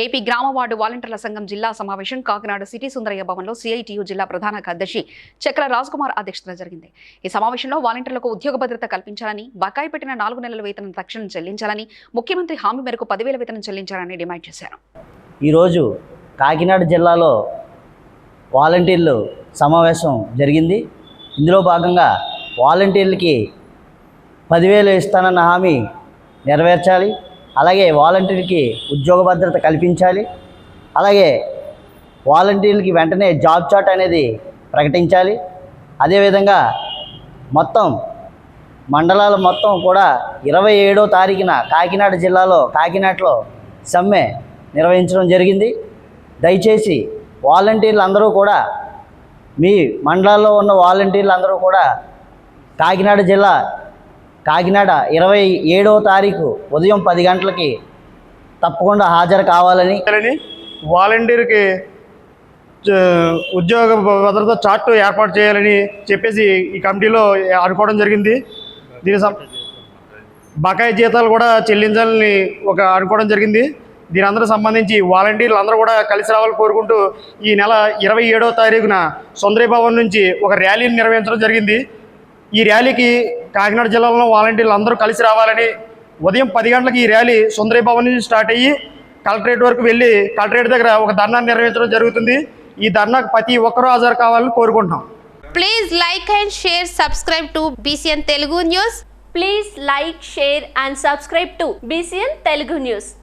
AP గ్రామ ward వాలంటీర్ల సంఘం జిల్లా సమావేశం కాకినాడ సిటీ సుందరయ్య భవన్లో సిఐటియు జిల్లా ప్రధాన కార్యదర్శి చక్ర రాజ్కుమార్ అధ్యక్షతన జరిగింది. ఈ సమావేశంలో వాలంటీర్లకు ఉద్యోగ భద్రత కల్పించాలని బకాయి పెట్టిన నాలుగు నెలల వేతనం తక్షణం చెల్లించాలని ముఖ్యమంత్రి హామీ మేరకు పదివేల వేతనం చెల్లించాలని డిమాండ్ చేశారు. ఈరోజు కాకినాడ జిల్లాలో వాలంటీర్లు సమావేశం జరిగింది. ఇందులో భాగంగా వాలంటీర్లకి పదివేలు ఇస్తానన్న హామీ నెరవేర్చాలి. అలాగే వాలంటీర్కి ఉద్యోగ భద్రత కల్పించాలి. అలాగే వాలంటీర్లకి వెంటనే జాబ్ చాట్ అనేది ప్రకటించాలి. అదేవిధంగా మొత్తం మండలాలు మొత్తం కూడా ఇరవై ఏడో తారీఖున కాకినాడ జిల్లాలో కాకినాడలో సమ్మె నిర్వహించడం జరిగింది. దయచేసి వాలంటీర్లు అందరూ కూడా మీ మండలాల్లో ఉన్న వాలంటీర్లు అందరూ కూడా కాకినాడ జిల్లా కాకినాడ ఇరవై ఏడవ తారీఖు ఉదయం పది గంటలకి తప్పకుండా హాజరు కావాలని వాలంటీర్కి ఉద్యోగ భద్రత చార్ట్ ఏర్పాటు చేయాలని చెప్పేసి ఈ కమిటీలో అనుకోవడం జరిగింది. దీని సం బకాయి జీతాలు కూడా చెల్లించాలని ఒక అనుకోవడం జరిగింది. దీని అందరూ సంబంధించి వాలంటీర్లు అందరూ కూడా కలిసి రావాలని కోరుకుంటూ ఈ నెల ఇరవై ఏడో తారీఖున సుందరీ భవన్ నుంచి ఒక ర్యాలీని నిర్వహించడం జరిగింది. ఈ ర్యాలీకి కాకినాడ జిల్లాలో వాలంటీర్లు అందరూ కలిసి రావాలని ఉదయం పది గంటలకు ఈ ర్యాలీ సుందరీ భవన్ నుంచి స్టార్ట్ అయ్యి కలెక్టరేట్ వరకు వెళ్ళి కలెక్టరేట్ దగ్గర ఒక ధర్నా నిర్వహించడం జరుగుతుంది. ఈ ధర్నాకు ప్రతి ఒక్కరూ హాజరు కావాలని కోరుకుంటున్నాం. Please like and share subscribe to BCN Telugu news please like share and subscribe to BCN Telugu news